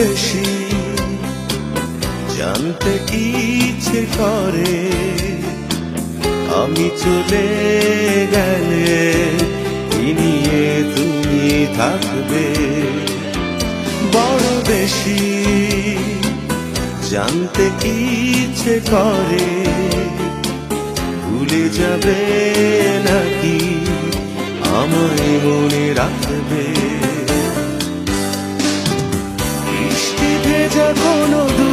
বেশি। জানতে ইচ্ছে করে? আমি চলে গেলে নিয়ে তুমি থাকবে? বড় বেশি। জানতে ইচ্ছে করে? ভুলে যাবে নাকি? আমায় মনে রাখবে। কোনো দুপুরে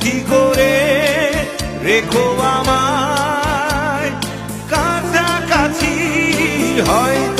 স্মৃতি করে রেখো আমায়। কাছাকাছি হয়তো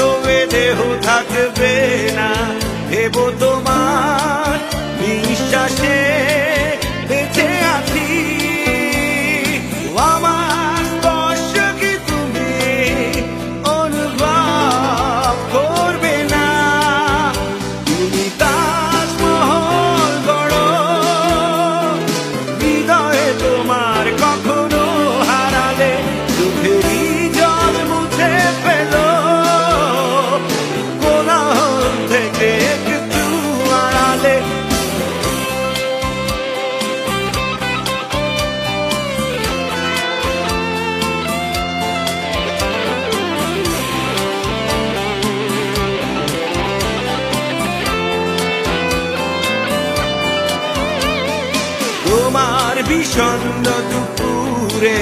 বিষণ্ণ দুপুরে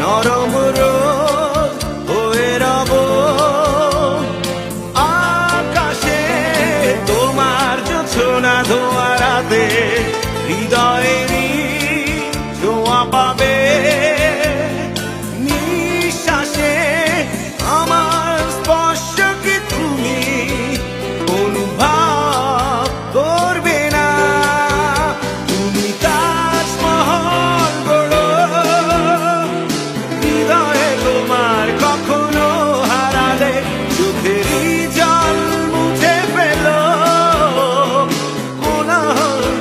নরম রব। আকাশে তোমার জোছনা ধোয়া রাতে চোখেরই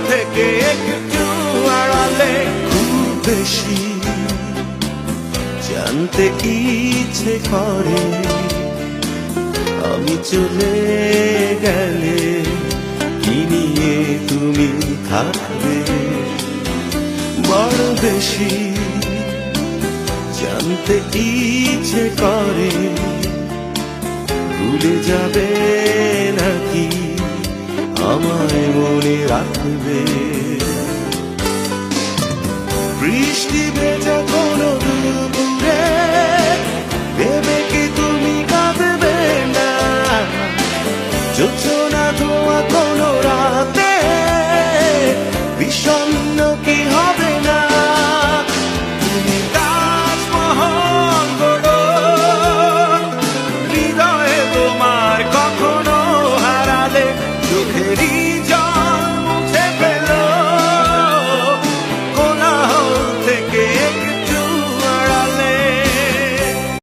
থেকে একটু আড়ালে খুব ইচ্ছে করে, আমি চলে গেলে কি নিয়ে তুমি থাকবে? বড় বেশি, জানতে ইচ্ছে করে। ভুলে যাবে নাকি? আমায় মনে রাখবে। বৃষ্টি ভেজা